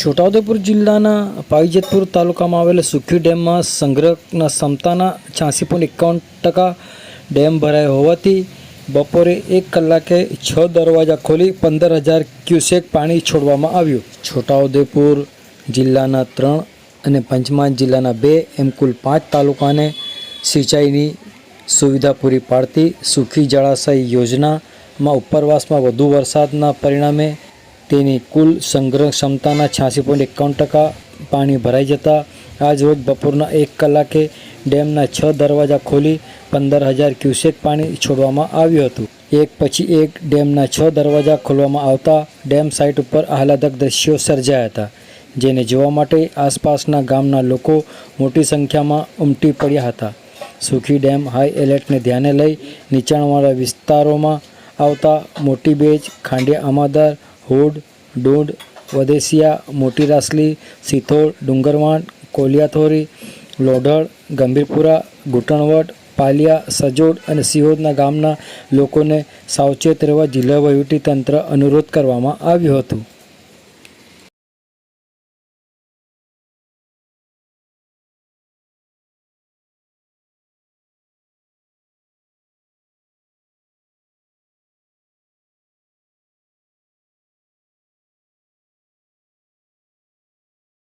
છોટાઉદેપુર જિલ્લાના પાવીજેતપુર તાલુકામાં આવેલા સુખી ડેમમાં સંગ્રહના ક્ષમતાના છ્યાસી પોઈન્ટ એકાવન ટકા ડેમ ભરાયો હોવાથી બપોરે એક કલાકે છ દરવાજા ખોલી પંદર હજાર ક્યુસેક પાણી છોડવામાં આવ્યું. છોટાઉદેપુર જિલ્લાના ત્રણ અને પંચમહાલ જિલ્લાના બે એમ કુલ પાંચ તાલુકાને સિંચાઈની સુવિધા પૂરી પાડતી સુખી જળાશય યોજનામાં ઉપરવાસમાં વધુ વરસાદના પરિણામે તેની કુલ સંગ્રહ ક્ષમતાના છ્યાસી પોઈન્ટ એકાવન ટકા પાણી ભરાઈ જતાં આજ રોજ બપોરના એક કલાકે ડેમના છ દરવાજા ખોલી પંદર હજાર ક્યુસેક પાણી છોડવામાં આવ્યું હતું. એક પછી એક ડેમના છ દરવાજા ખોલવામાં આવતા ડેમ સાઇટ ઉપર આહલાદક દ્રશ્યો સર્જાયા હતા, જેને જોવા માટે આસપાસના ગામના લોકો મોટી સંખ્યામાં ઉમટી પડ્યા હતા. સુખી ડેમ હાઈ એલર્ટને ધ્યાને લઈ નીચાણવાળા વિસ્તારોમાં આવતા મોટી બેજ ખાંડિયા અમાદર હુડ, ડુંડ વદેસિયા મોટી રાસલી, સિથોળ, ડુંગરવાણ, કોલિયાથોરી, લોઢળ, ગંભીરપુરા, ઘૂંટણવટ, પાલિયા, સજોડ અને સિહોદના ગામના લોકોને સાવચેત રહેવા જિલ્લા વહીવટી તંત્ર અનુરોધ કરવામાં આવ્યો હતો.